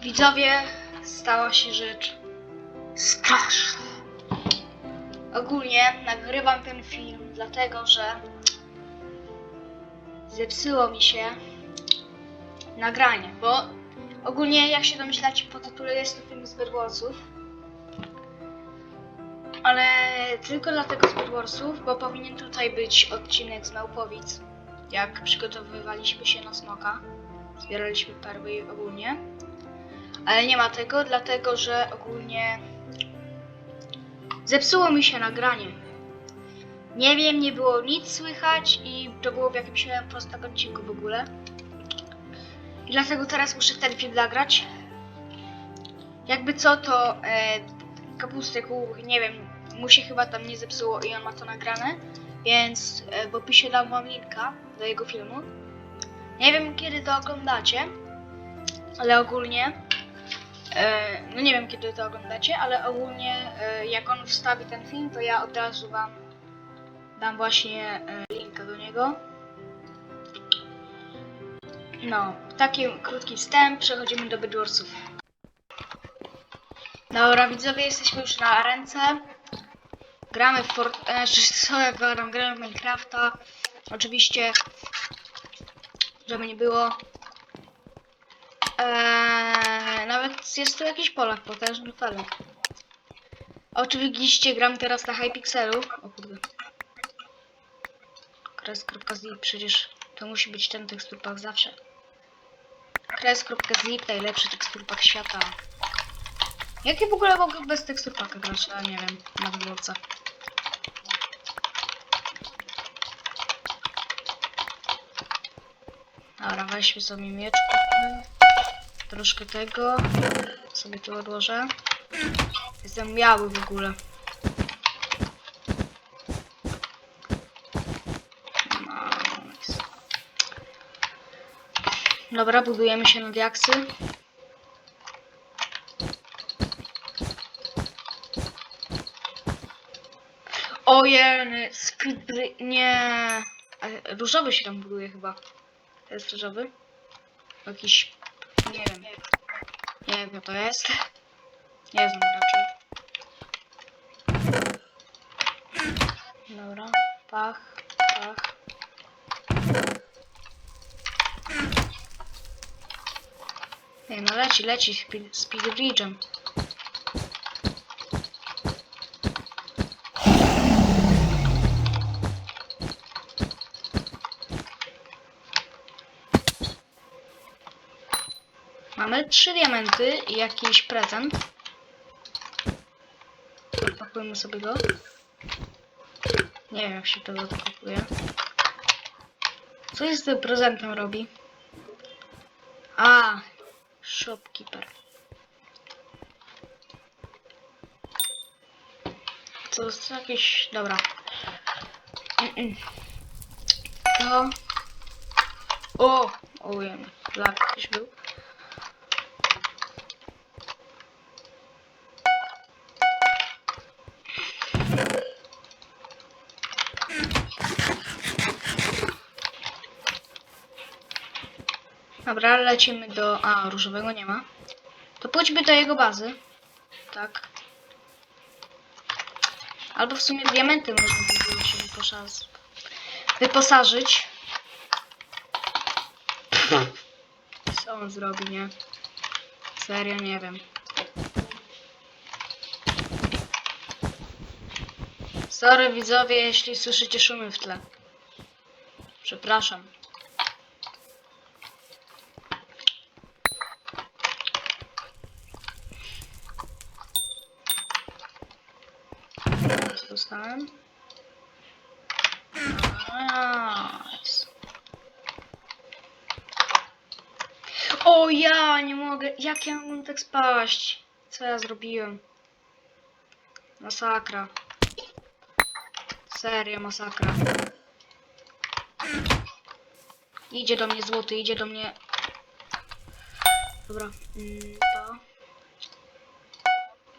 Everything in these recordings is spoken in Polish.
Widzowie, stała się rzecz straszna. Ogólnie nagrywam ten film dlatego, że zepsuło mi się nagranie, bo ogólnie jak się domyślacie po tytule jest to film z Bedwarsów. Ale tylko dlatego z Bedwarsów, bo powinien tutaj być odcinek z Małpowic, jak przygotowywaliśmy się na smoka. Zbieraliśmy perły ogólnie. Ale nie ma tego, dlatego że ogólnie zepsuło mi się nagranie. Nie wiem, nie było nic słychać i to było w jakimś prostym odcinku w ogóle. I dlatego teraz muszę ten film nagrać. Jakby co to e, kapustek, nie wiem, mu się chyba tam nie zepsuło i on ma to nagrane. Więc e, w opisie dam wam linka do jego filmu. Nie wiem kiedy to oglądacie, ale ogólnie no nie wiem kiedy to oglądacie, ale ogólnie e, jak on wstawi ten film, to ja od razu wam dam właśnie e, linka do niego. No, taki krótki wstęp, przechodzimy do Bedwarsów. Dobra, widzowie, jesteśmy już na ręce. Gramy w Fort... E, czy co ja gramy w Minecrafta. Oczywiście, żeby nie było, Eee, nawet jest tu jakiś Polak, potężny felek. Oczywiście gram teraz na Hypixelu. O kurde. Kres.zip, przecież to musi być ten teksturpak zawsze. Kres.zip, najlepszy teksturpak świata. Jakie w ogóle mogę bez teksturpaka grać? Ja nie wiem, na wyborca. Dobra, weźmy sobie miecz. Troszkę tego. Sobie tu odłożę. Jestem biały w ogóle. Dobra, budujemy się na diaksy. Ojej, speedbry... Nie. A, Różowy się tam buduje chyba. To jest różowy? Jakiś... Nie wiem. Co to jest. Nie znam raczej. Dobra. Pach, pach. Nie no, leci, leci speed, speed bridge'em. Trzy diamenty i jakiś prezent. Pakujemy sobie go. Nie wiem jak się tego kupuje. Co się z tym prezentem robi? A, shopkeeper. To jest jakieś... Dobra. To... O! O, wiem. Lak jakiś był. Dobra, lecimy do... A, różowego nie ma. To pójdźmy do jego bazy. Tak. Albo w sumie diamenty można by było się wyposaż... wyposażyć. Co on zrobi, nie? Serio, nie wiem. Sorry widzowie, jeśli słyszycie szumy w tle. Przepraszam. Teraz dostałem. Nice. O ja nie mogę. Jak ja mogę tak spaść? Co ja zrobiłem? Masakra. Serio, masakra. Idzie do mnie złoty, idzie do mnie. Dobra, mm, to.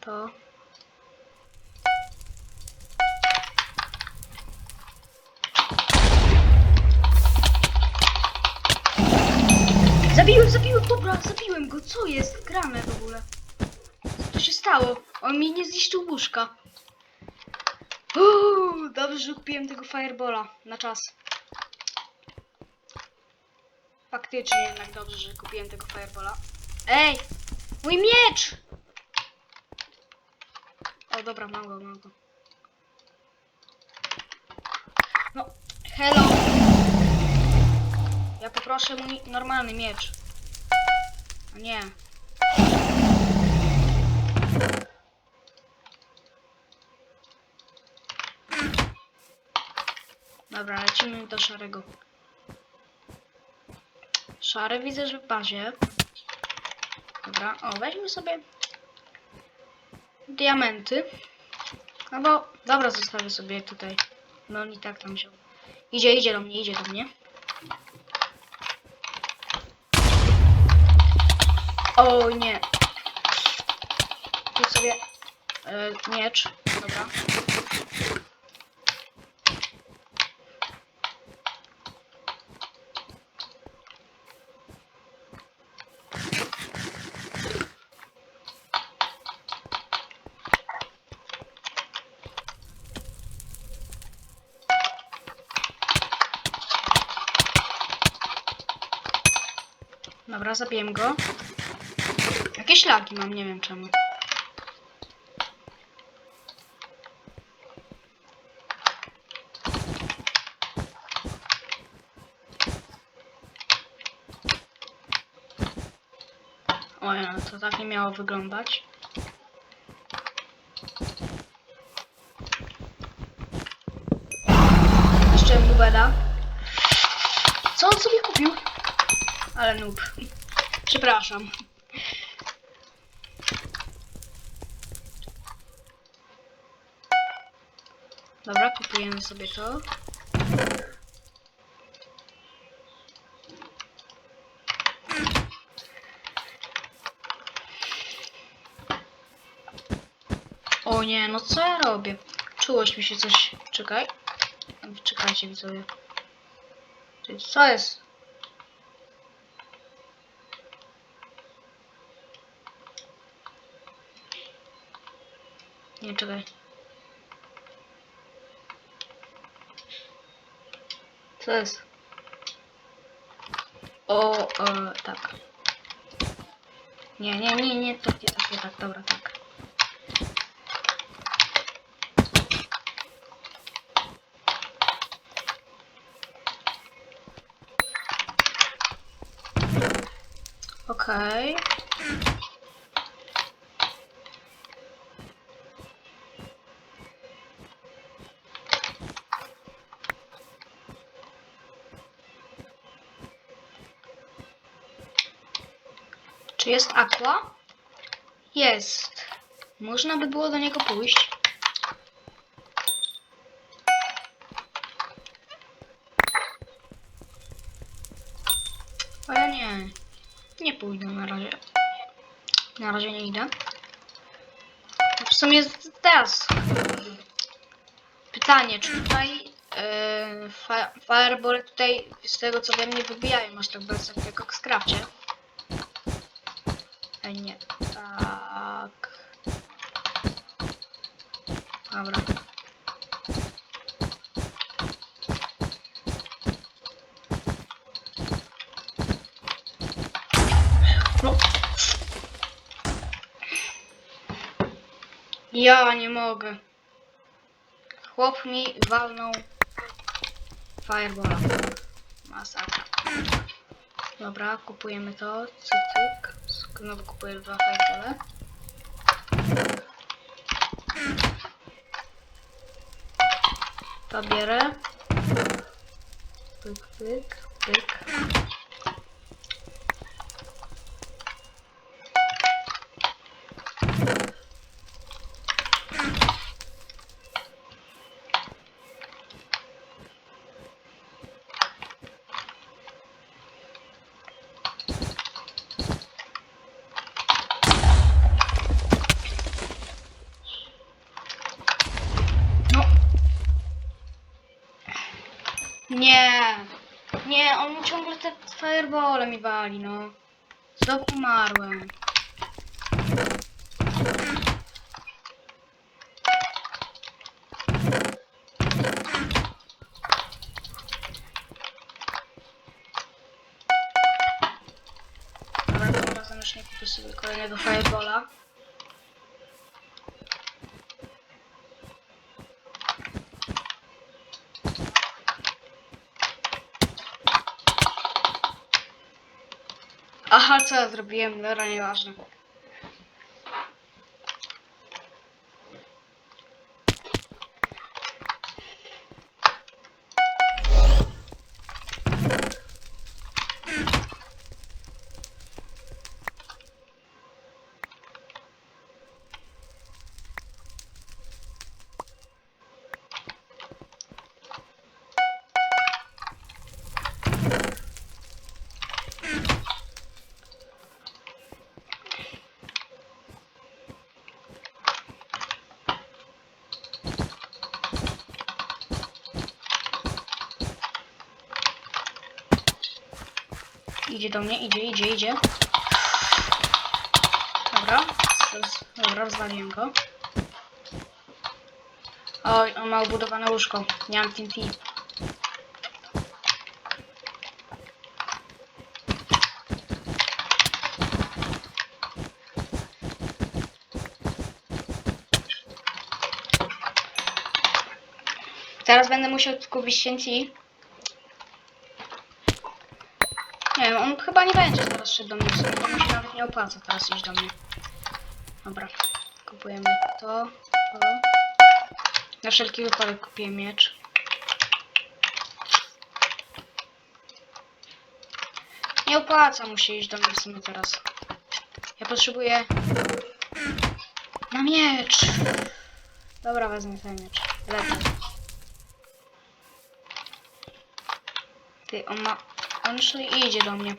To. Zabiłem, zabiłem, dobra, zabiłem go. Co jest? Gramy w ogóle. Co się stało? On mi nie zniszczył łóżka. Uuu, dobrze, że kupiłem tego firebola na czas. Faktycznie jednak dobrze, że kupiłem tego firebola. Ej! Mój miecz! O dobra, mam go, mam go. No, hello! Ja poproszę mój normalny miecz. A nie. Dobra, lecimy do szarego. Szary widzę, że w bazie. Dobra, o, weźmy sobie diamenty. No bo, dobra, zostawię sobie tutaj. No i tak tam wziął. Idzie, idzie do mnie, idzie do mnie. O nie. Tu sobie e, miecz. Dobra. Dobra, zabiję go. Jakieś lagi mam, nie wiem czemu. O ja, to tak nie miało wyglądać. Jeszcze Bubeda. Co on sobie kupił? Ale noob. Przepraszam. Dobra, kupujemy sobie to. O nie, no co ja robię? Czułoś mi się coś... Czekaj. Czekajcie widzowie. Co jest? Nie, czekaj. Co jest? O, e, tak. Nie, nie, nie, nie, tak, nie, tak, nie, tak, dobra, tak. Okej. Czy jest aqua? Jest. Można by było do niego pójść. Ale nie. Nie pójdę na razie. Na razie nie idę. W sumie z- teraz. Pytanie, czy tutaj yy, fireball tutaj z tego co wiem nie wybijają aż tak bardzo jak w Coxcrafcie. Ej, nie. Tak. Dobra. No. Ja nie mogę. Chłop mi walnął fireballa. Masakra. Dobra, kupujemy to. Znowu kupuję dwa firebole. To bierę. Pyk, pyk, pyk. Nie. Nie, on ciągle te z fireballem mi wali, no. Znowu umarłem. Dobra, tym razem już nie kupię sobie kolejnego fireballa. Co ja zrobiłem? Dobra, nieważne. Idzie do mnie, idzie, idzie, idzie. Dobra, dobra, rozwaliłem go. Oj, on ma ubudowane łóżko. Nie mam TNT. Teraz będę musiał kupić TNT. Nie wiem, on chyba nie będzie teraz szedł do mnie w sumie, to się nawet nie opłaca teraz iść do mnie. Dobra, kupujemy to, to. Na wszelki wypadek kupię miecz. Nie opłaca mu się iść do mnie w sumie teraz. Ja potrzebuję... Na miecz! Dobra, wezmę ten miecz. Lecę. Ty, on ma... On już idzie do mnie.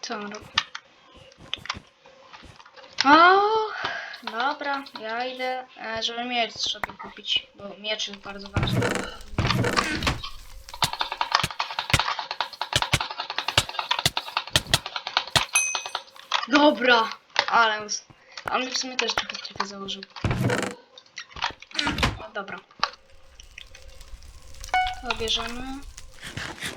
Co on robi? O, dobra, ja idę, e, żeby miecz sobie kupić, bo miecz jest bardzo ważny. Dobra, ale on mi w sumie też trochę trochę założył. Dobra. To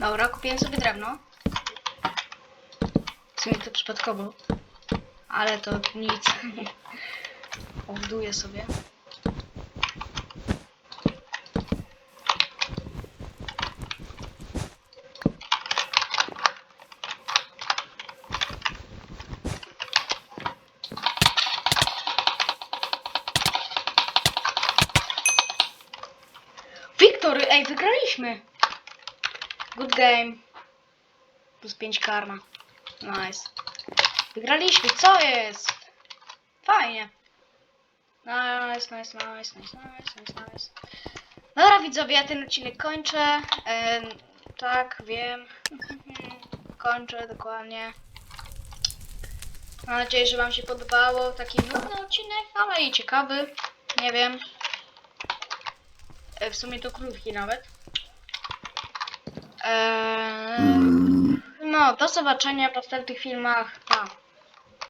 Dobra, kupiłem sobie drewno. W sumie to przypadkowo. Ale to nic. Obduję sobie. Wiktory, ej, wygraliśmy! Good game. Plus 5 karma. Nice. Wygraliśmy, co jest? Fajnie. Nice, nice, nice, nice, nice, nice, nice. Dobra widzowie, ja ten odcinek kończę. Em, tak, wiem. kończę dokładnie. Mam nadzieję, że wam się podobało. Taki nudny odcinek, ale i ciekawy. Nie wiem. E, W sumie to krótki nawet. Eee, no, do zobaczenia w następnych filmach. Pa.